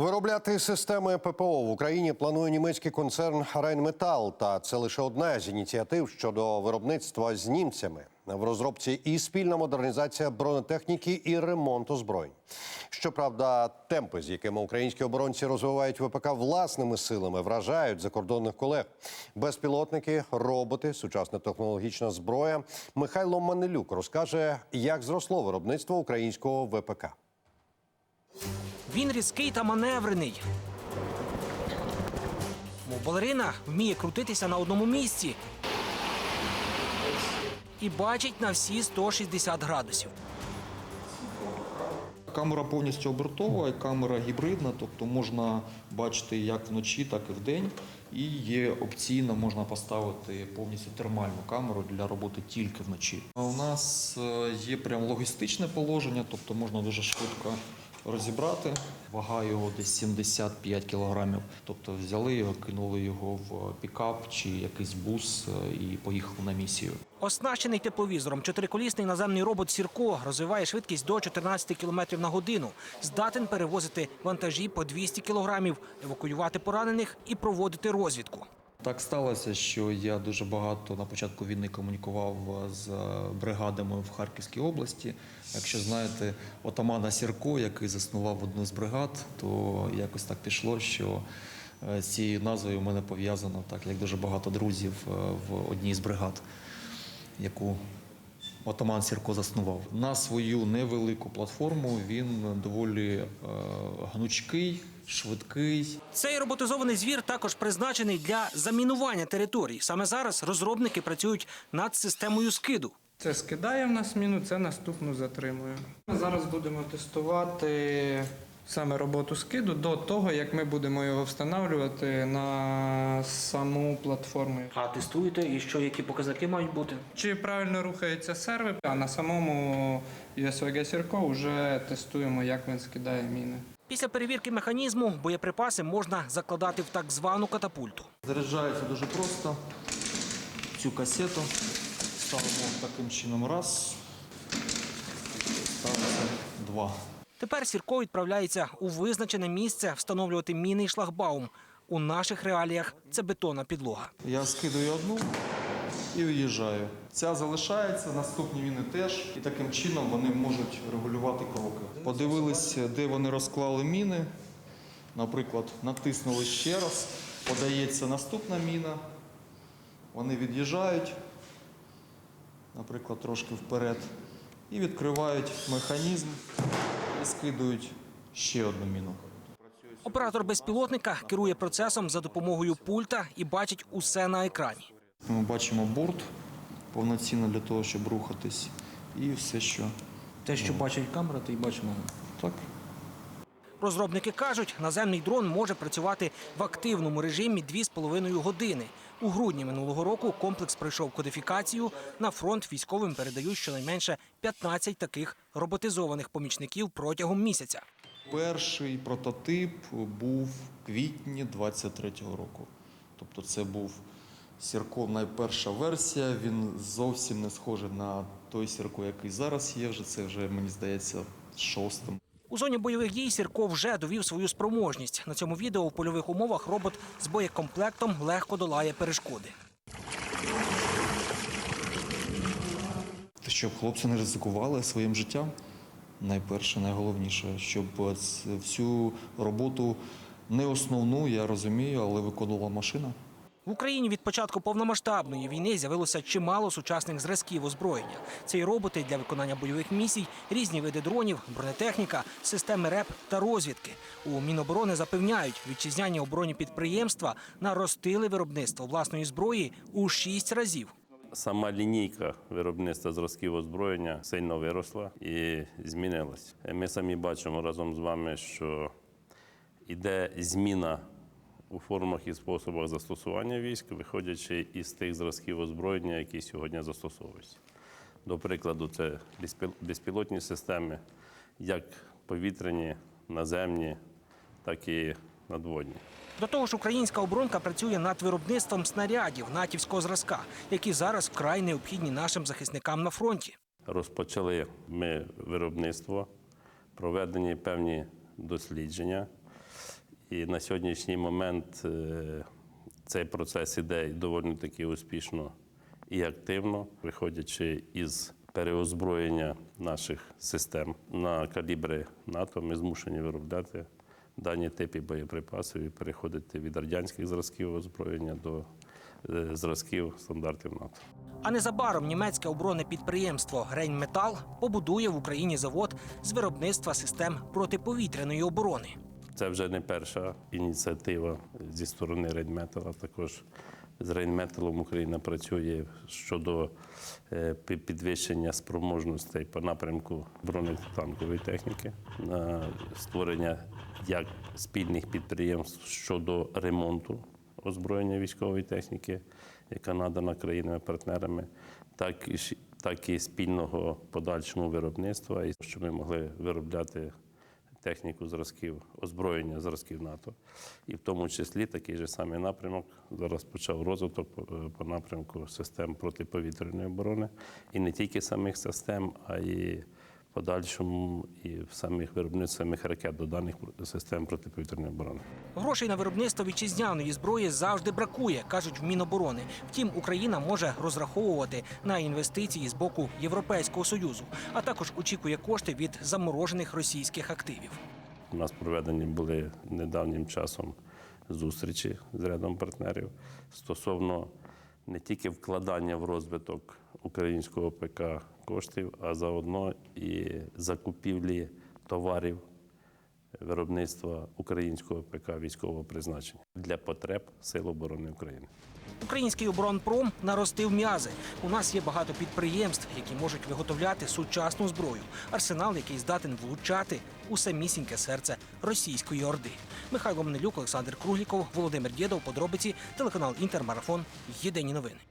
Виробляти системи ППО в Україні планує німецький концерн Rheinmetall. Та це лише одна з ініціатив щодо виробництва з німцями. В розробці і спільна модернізація бронетехніки і ремонт озброєнь. Щоправда, темпи, з якими українські оборонці розвивають ВПК власними силами, вражають закордонних колег. Безпілотники, роботи, сучасна технологічна зброя. Михайло Манелюк розкаже, як зросло виробництво українського ВПК. Він різкий та маневрений. Мов балерина вміє крутитися на одному місці. І бачить на всі 160 градусів. Камера повністю обертова, і камера гібридна, тобто можна бачити як вночі, так і вдень. І є опційно, можна поставити повністю термальну камеру для роботи тільки вночі. У нас е, є прям логістичне положення, тобто можна дуже швидко розібрати. Вага його десь 75 кілограмів. Тобто взяли його, кинули його в пікап чи якийсь бус е, і поїхали на місію. Оснащений тепловізором, чотириколісний наземний робот Сірко розвиває швидкість до 14 км на годину. Здатен перевозити вантажі по 200 кг, евакуювати поранених і проводити розвідку. Так сталося, що я дуже багато на початку війни комунікував з бригадами в Харківській області. Якщо знаєте отамана Сірко, який заснував одну з бригад, то якось так пішло, що е, з цією назвою в мене пов'язано так, як дуже багато друзів е, в одній з бригад, яку отаман Сірко заснував. На свою невелику платформу він доволі е, гнучкий, швидкий. Цей роботизований звір також призначений для замінування територій. Саме зараз розробники працюють над системою скиду. Це скидає в нас міну, це наступну затримує. Ми зараз будемо тестувати саме роботу скиду до того, як ми будемо його встановлювати на саму платформу. А тестуєте і що, які показники мають бути? Чи правильно рухається сервер, а на самому USVG Сірко вже тестуємо, як він скидає міни. Після перевірки механізму боєприпаси можна закладати в так звану катапульту. Заряджається дуже просто. Цю касету ставимо таким чином раз, ставиться два. Тепер Сірко відправляється у визначене місце встановлювати мінний шлагбаум. У наших реаліях це бетонна підлога. Я скидаю одну і уїжджаю. Ця залишається, наступні міни теж. І таким чином вони можуть регулювати кроки. Подивились, де вони розклали міни. Наприклад, натиснули ще раз, подається наступна міна. Вони від'їжджають, наприклад, трошки вперед, і відкривають механізм і скидують ще одну міну. Оператор безпілотника керує процесом за допомогою пульта і бачить усе на екрані. Ми бачимо борт повноцінно для того, щоб рухатись, і все, що Те, що бачить камера, то й бачимо. так. Розробники кажуть, наземний дрон може працювати в активному режимі 2,5 години. У грудні минулого року комплекс пройшов кодифікацію. На фронт військовим передають щонайменше 15 таких роботизованих помічників протягом місяця. Перший прототип був в квітні 23-го року. Тобто це був Сірко найперша версія. Він зовсім не схожий на той Сірко, який зараз є. Вже це вже мені здається шостим. У зоні бойових дій Сірко вже довів свою спроможність. На цьому відео в польових умовах робот з боєкомплектом легко долає перешкоди. Щоб хлопці не ризикували своїм життям. Найперше, найголовніше, щоб всю роботу не основну, я розумію, але виконувала машина. В Україні від початку повномасштабної війни з'явилося чимало сучасних зразків озброєння. Це й роботи для виконання бойових місій, різні види дронів, бронетехніка, системи РЕП та розвідки. У Міноборони запевняють, вітчизняні оборонні підприємства наростили виробництво власної зброї у шість разів. Сама лінійка виробництва зразків озброєння сильно виросла і змінилась. Ми самі бачимо разом з вами, що йде зміна у формах і способах застосування військ, виходячи із тих зразків озброєння, які сьогодні застосовуються. До прикладу, це безпіл- безпілотні системи, як повітряні, наземні, так і надводні. До того ж, українська оборонка працює над виробництвом снарядів натівського зразка, які зараз вкрай необхідні нашим захисникам на фронті. Розпочали ми виробництво, проведені певні дослідження. І на сьогоднішній момент е, цей процес іде доволі таки успішно і активно, виходячи із переозброєння наших систем на калібри НАТО, ми змушені виробляти дані типи боєприпасів і переходити від радянських зразків озброєння до е, зразків стандартів НАТО. А незабаром німецьке оборонне підприємство Рейнметал побудує в Україні завод з виробництва систем протиповітряної оборони. Це вже не перша ініціатива зі сторони Рейнметала. Також з Рейнметалом Україна працює щодо е, підвищення спроможностей по напрямку бронетанкової техніки, на створення як спільних підприємств щодо ремонту озброєння військової техніки, яка надана країнами-партнерами, так і так і спільного подальшому виробництва, і щоб ми могли виробляти техніку зразків, озброєння зразків НАТО. І в тому числі такий же самий напрямок зараз почав розвиток по, е, напрямку систем протиповітряної оборони. І не тільки самих систем, а й подальшому і в самих виробництв самих ракет до даних систем протиповітряної оборони. Грошей на виробництво вітчизняної зброї завжди бракує, кажуть в Міноборони. Втім, Україна може розраховувати на інвестиції з боку Європейського союзу, а також очікує кошти від заморожених російських активів. У нас проведені були недавнім часом зустрічі з рядом партнерів стосовно не тільки вкладання в розвиток українського ПК коштів, а заодно і закупівлі товарів виробництва українського ПК військового призначення для потреб Сил оборони України. Український оборонпром наростив м'язи. У нас є багато підприємств, які можуть виготовляти сучасну зброю. Арсенал, який здатен влучати у самісіньке серце російської орди. Михайло Мнелюк, Олександр Кругліков, Володимир Дєдов. Подробиці телеканал Інтермарафон. Єдині новини.